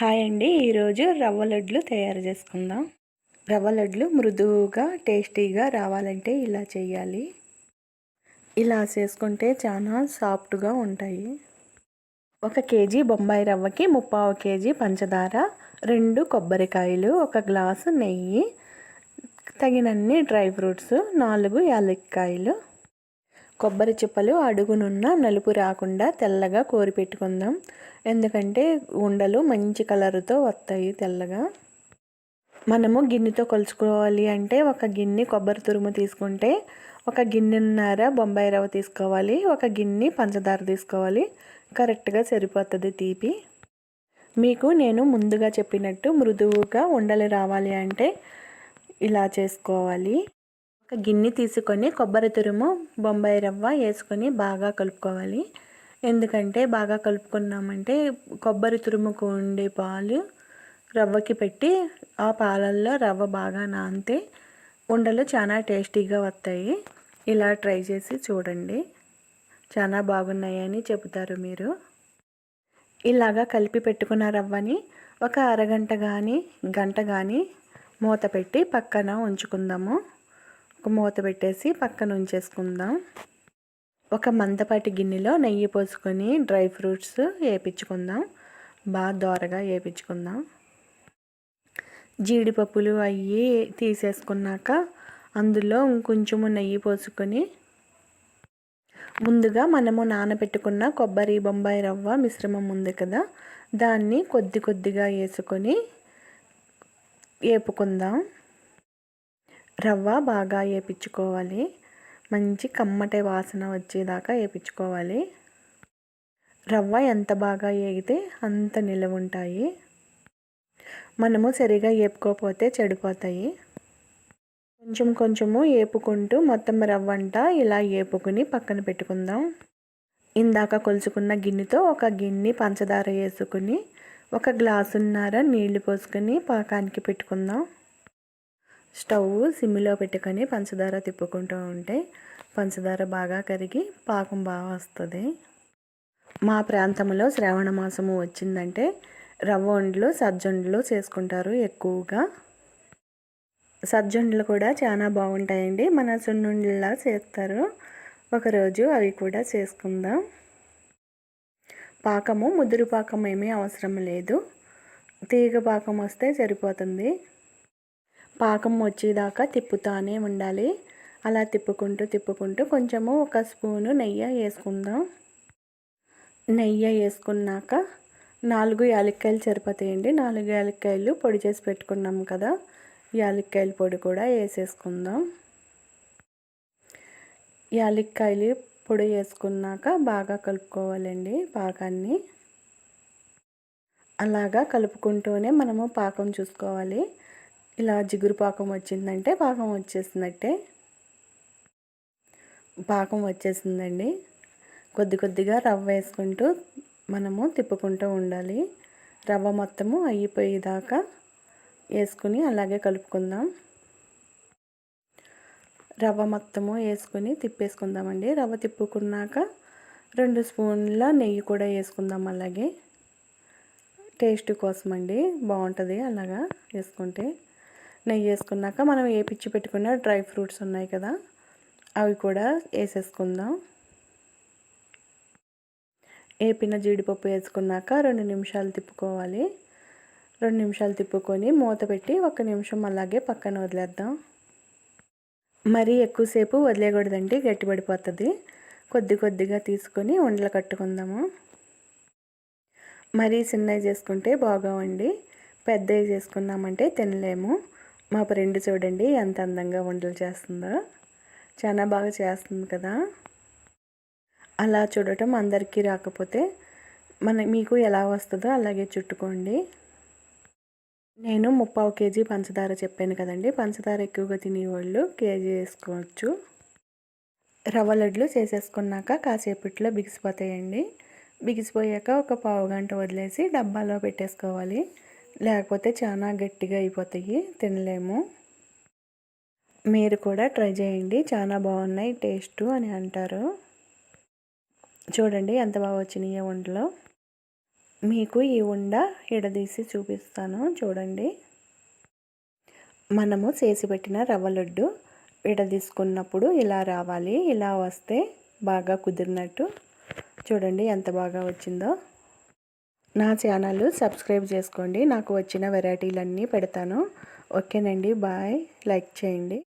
Hi అండి. ఈరోజు రవ్వ లడ్లు తయారు చేసుకుందాం. రవ్వ లడ్లు మృదువుగా టేస్టీగా రావాలంటే ఇలా చేయాలి. ఇలా చేసుకుంటే చాలా సాఫ్ట్గా ఉంటాయి. ఒక కేజీ బొంబాయి రవ్వకి ముప్పావు కేజీ పంచదార రెండు కొబ్బరికాయలు ఒక గ్లాసు నెయ్యి తగినన్ని డ్రై ఫ్రూట్స్ నాలుగు యాలక్కాయలు. కొబ్బరి చిప్పలు అడుగునున్న నలుపు రాకుండా తెల్లగా కోరి పెట్టుకుందాం. ఎందుకంటే ఉండలు మంచి కలర్తో వస్తాయి తెల్లగా. మనము గిన్నెతో కొలుచుకోవాలి అంటే ఒక గిన్నె కొబ్బరి తురుము తీసుకుంటే ఒక గిన్నెన్నర బొంబాయి రవ్వ తీసుకోవాలి ఒక గిన్నె పంచదార తీసుకోవాలి. కరెక్ట్గా సరిపోతుంది తీపి. మీకు నేను ముందుగా చెప్పినట్టు మృదువుగా ఉండలు రావాలి అంటే ఇలా చేసుకోవాలి. ఒక గిన్నె తీసుకొని కొబ్బరి తురుము బొంబాయి రవ్వ వేసుకొని బాగా కలుపుకోవాలి. ఎందుకంటే బాగా కలుపుకున్నామంటే కొబ్బరి తురుముకు ఉండే పాలు రవ్వకి పెట్టి ఆ పాలల్లో రవ్వ బాగా నానితే ఉండలు చాలా టేస్టీగా వస్తాయి. ఇలా ట్రై చేసి చూడండి. చాలా బాగున్నాయని చెబుతారు మీరు. ఇలాగా కలిపి పెట్టుకున్న రవ్వని ఒక అరగంట కానీ గంట కానీ మూత పెట్టి పక్కన ఉంచుకుందాము. ఒక మూత పెట్టేసి పక్కన ఉంచేసుకుందాం. ఒక మందపాటి గిన్నెలో నెయ్యి పోసుకొని డ్రై ఫ్రూట్స్ వేపించుకుందాం. బాగా దోరగా వేపించుకుందాం. జీడిపప్పులు అవి తీసేసుకున్నాక అందులో ఇంకొంచెము నెయ్యి పోసుకొని ముందుగా మనము నానబెట్టుకున్న కొబ్బరి బొంబాయి రవ్వ మిశ్రమం ఉంది కదా దాన్ని కొద్ది కొద్దిగా వేసుకొని వేపుకుందాం. రవ్వ బాగా వేపించుకోవాలి. మంచి కమ్మటి వాసన వచ్చేదాకా వేపించుకోవాలి. రవ్వ ఎంత బాగా వేగితే అంత నిలవ ఉంటాయి. మనము సరిగా వేపుకోకపోతే చెడిపోతాయి. కొంచెం కొంచెము వేపుకుంటూ మొత్తం రవ్వ అంతా ఇలా వేపుకుని పక్కన పెట్టుకుందాం. ఇందాక కొలుచుకున్న గిన్నెతో ఒక గిన్నె పంచదార వేసుకుని ఒక గ్లాసున్నర నీళ్ళు పోసుకొని పాకానికి పెట్టుకుందాం. స్టవ్ సిమ్లో పెట్టుకొని పంచదార తిప్పుకుంటూ ఉంటే పంచదార బాగా కరిగి పాకం బాగా వస్తుంది. మా ప్రాంతంలో శ్రావణ మాసము వచ్చిందంటే రవ్వ వండ్లు సజ్జండ్లు చేసుకుంటారు ఎక్కువగా. సజ్జండ్లు కూడా చాలా బాగుంటాయండి. మన సున్నుండ్లలా చేస్తారు. ఒకరోజు అవి కూడా చేసుకుందాం. పాకము ముదురు పాకం ఏమీ అవసరం లేదు. తీగ పాకం వస్తే సరిపోతుంది. పాకం వచ్చేదాకా తిప్పుతానే ఉండాలి. అలా తిప్పుకుంటూ తిప్పుకుంటూ కొంచెము ఒక స్పూను నెయ్యి వేసుకుందాం. నెయ్యి వేసుకున్నాక నాలుగు యాలక్కాయలు సరిపోతాయండి. నాలుగు యాలక్కాయలు పొడి చేసి పెట్టుకున్నాం కదా యాలక్కాయల పొడి కూడా వేసేసుకుందాం. యాలక్కాయలు పొడి వేసుకున్నాక బాగా కలుపుకోవాలండి పాకాన్ని. అలాగా కలుపుకుంటూనే మనము పాకం చూసుకోవాలి. ఇలా జిగురు పాకం వచ్చిందంటే పాకం వచ్చేసినట్టే పాకం వచ్చేసిందండి. కొద్ది కొద్దిగా రవ్వ వేసుకుంటూ మనము తిప్పుకుంటూ ఉండాలి. రవ్వ మొత్తము అయిపోయేదాకా వేసుకుని అలాగే కలుపుకుందాం. రవ్వ మొత్తము వేసుకుని తిప్పేసుకుందామండి. రవ్వ తిప్పుకున్నాక రెండు స్పూన్ల నెయ్యి కూడా వేసుకుందాం అలాగే. టేస్ట్ కోసం అండి బాగుంటుంది అలాగా వేసుకుంటే. నెయ్యి వేసుకున్నాక మనం వేపించి పెట్టుకున్న డ్రై ఫ్రూట్స్ ఉన్నాయి కదా అవి కూడా వేసేసుకుందాం. వేపిన జీడిపప్పు వేసుకున్నాక రెండు నిమిషాలు తిప్పుకోవాలి. రెండు నిమిషాలు తిప్పుకొని మూత పెట్టి ఒక నిమిషం అలాగే పక్కన వదిలేద్దాం. మరీ ఎక్కువసేపు వదిలేయకూడదండి గట్టిపడిపోతుంది. కొద్ది కొద్దిగా తీసుకొని ఉండలు కట్టుకుందాము. మరీ చిన్నవి చేసుకుంటే బాగోవండి. పెద్దవి చేసుకున్నామంటే తినలేము. మా ఫ్రెండ్ చూడండి ఎంత అందంగా వంటలు చేస్తుందో. చాలా బాగా చేస్తుంది కదా. అలా చూడటం అందరికీ రాకపోతే మన మీకు ఎలా వస్తుందో అలాగే చుట్టుకోండి. నేను ముప్పావు కేజీ పంచదార చెప్పాను కదండి. పంచదార ఎక్కువగా తినేవాళ్ళు కేజీ వేసుకోవచ్చు. రవ్వ లడ్లు చేసేసుకున్నాక కాసేపట్లో బిగిసిపోతాయండి. బిగిసిపోయాక ఒక పావు గంట వదిలేసి డబ్బాలో పెట్టేసుకోవాలి. లేకపోతే చాలా గట్టిగా అయిపోతాయి తినలేము. మీరు కూడా ట్రై చేయండి. చాలా బాగున్నాయి టేస్ట్ అని అంటారు. చూడండి ఎంత బాగా వచ్చినాయి ఉండలో మీకు ఈ ఉండ ఎడదీసి చూపిస్తాను చూడండి. మనము చేసి పెట్టిన రవ్వ లడ్డు విడదీసుకున్నప్పుడు ఇలా రావాలి. ఇలా వస్తే బాగా కుదిరినట్టు. చూడండి ఎంత బాగా వచ్చిందో. నా ఛానల్ సబ్స్క్రైబ్ చేసుకోండి. నాకు వచ్చిన వెరైటీలన్నీ పెడతాను. ఓకేనండి. బాయ్. లైక్ చేయండి.